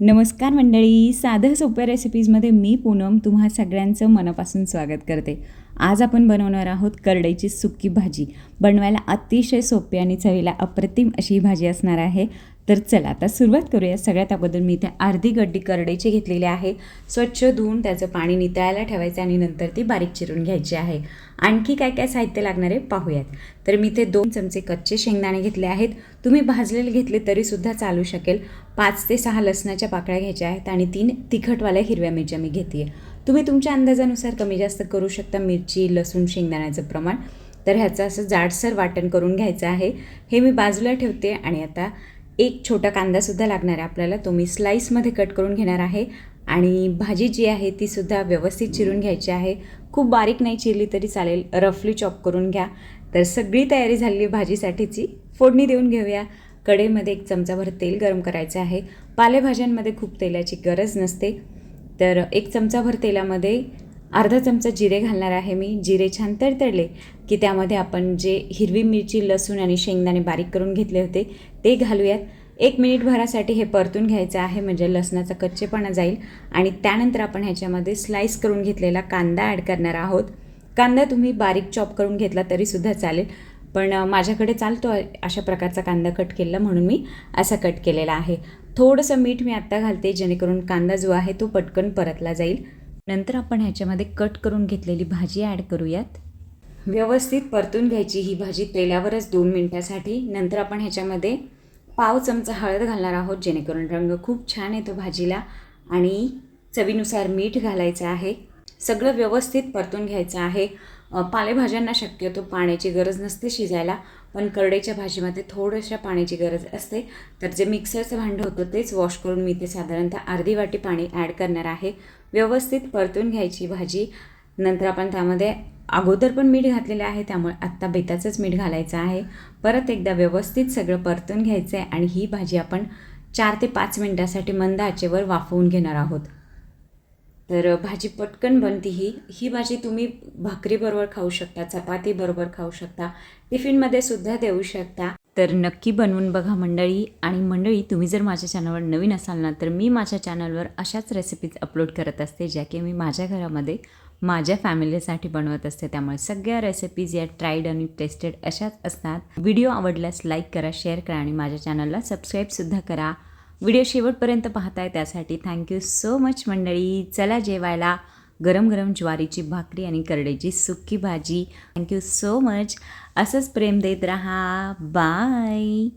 नमस्कार मंडळी साधं सोप्या रेसिपीजमध्ये मी पूनम तुम्हा सगळ्यांचं मनापासून स्वागत करते. आज आपण बनवणार आहोत करडईची सुक्की भाजी. बनवायला अतिशय सोपी आणि चवीला अप्रतिम अशी भाजी असणार आहे. तर चला आता सुरुवात करूया. सगळ्यात अगोदर मी इथे अर्धी गड्डी करडईची घेतलेली आहे. स्वच्छ धुवून त्याचं पाणी नितळायला ठेवायचं आणि नंतर ती बारीक चिरून घ्यायची आहे. आणखी काय काय साहित्य लागणार आहे पाहूयात. तर मी इथे दोन चमचे कच्चे शेंगदाणे घेतले आहेत. तुम्ही भाजलेले घेतले तरीसुद्धा चालू शकेल. पाच ते सहा लसणाच्या पाकळ्या घ्यायच्या आहेत आणि तीन तिखटवाल्या हिरव्या मिरच्या मी घेते तुम्ही तुमच्या अंदाजानुसार कमी जास्त करू शकता मिरची लसूण शेंगदाण्याचं प्रमाण. तर ह्याचं असं जाडसर वाटण करून घ्यायचं आहे. हे मी बाजूला ठेवते आणि आता एक छोटा कांदासुद्धा लागणार आहे आपल्याला. तो मी स्लाईसमध्ये कट करून घेणार आहे. आणि भाजी जी आहे तीसुद्धा व्यवस्थित चिरून घ्यायची आहे. खूप बारीक नाही चिरली तरी चालेल. रफली चॉप करून घ्या. तर सगळी तयारी झाली आहे भाजीसाठीची. फोडणी देऊन घेऊया. कढईमध्ये एक चमचाभर तेल गरम करायचं आहे. पालेभाज्यांमध्ये खूप तेलाची गरज नसते. तर एक चमचाभर तेलामध्ये अर्धा चमचा जिरे घालणार आहे मी. जिरे छान तडतडले की त्यामध्ये आपण जे हिरवी मिरची लसूण आणि शेंगदाणे बारीक करून घेतले होते ते घालूयात. एक मिनिटभरासाठी हे परतून घ्यायचं आहे म्हणजे लसणाचा कच्चेपणा जाईल. आणि त्यानंतर आपण ह्याच्यामध्ये स्लाईस करून घेतलेला कांदा ॲड करणार आहोत. कांदा तुम्ही बारीक चॉप करून घेतला तरीसुद्धा चालेल. पण माझ्याकडे चालतो अशा प्रकारचा कांदा कट केला म्हणून मी असा कट केलेला आहे. थोडंसं मीठ मी आत्ता घालते जेणेकरून कांदा जो आहे तो पटकन परतला जाईल. नंतर आपण ह्याच्यामध्ये कट करून घेतलेली भाजी ॲड करूयात. व्यवस्थित परतून घ्यायची ही भाजी तेलावरच दोन मिनटासाठी. नंतर आपण ह्याच्यामध्ये पाव चमचा हळद घालणार आहोत जेणेकरून रंग खूप छान येतो भाजीला. आणि चवीनुसार मीठ घालायचं आहे. सगळं व्यवस्थित परतून घ्यायचं आहे. पालेभाज्यांना शक्यतो पाण्याची गरज नसते शिजायला पण करडईच्या भाजीमध्ये थोडंशा पाण्याची गरज असते. तर जे मिक्सरचं भांडं होतं तेच वॉश करून मी ते साधारणतः अर्धी वाटी पाणी ॲड करणार आहे. व्यवस्थित परतून घ्यायची भाजी. नंतर आपण त्यामध्ये अगोदर पण मीठ घातलेलं आहे त्यामुळे आत्ता बेताचंच मीठ घालायचं आहे. परत एकदा व्यवस्थित सगळं परतून घ्यायचं आहे आणि ही भाजी आपण चार ते पाच मिनटासाठी मंद आचेवर वाफवून घेणार आहोत. तर भाजी पटकन बनती ही. ही भाजी तुम्ही भाकरीबरोबर खाऊ शकता चपातीबरोबर खाऊ शकता टिफिनमध्ये सुद्धा देऊ शकता. तर नक्की बनवून बघा मंडळी. आणि मंडळी तुम्ही जर माझ्या चॅनलवर नवीन असाल ना तर मी माझ्या चॅनलवर अशाच रेसिपीज अपलोड करत असते ज्या की मी माझ्या घरामध्ये माझ्या फॅमिलीसाठी बनवत असते. त्यामुळे सगळ्या रेसिपीज या ट्राईड आणि टेस्टेड अशाच असतात. व्हिडिओ आवडल्यास लाईक करा शेअर करा आणि माझ्या चॅनलला सबस्क्राईबसुद्धा करा. व्हिडिओ शेवटपर्यंत पाहताय त्यासाठी थँक्यू सो मच मंडळी. चला जेवायला. गरम गरम ज्वारीची भाकरी आणि करडईची सुक्की भाजी. थँक्यू सो मच असंच प्रेम देत राहा. बाय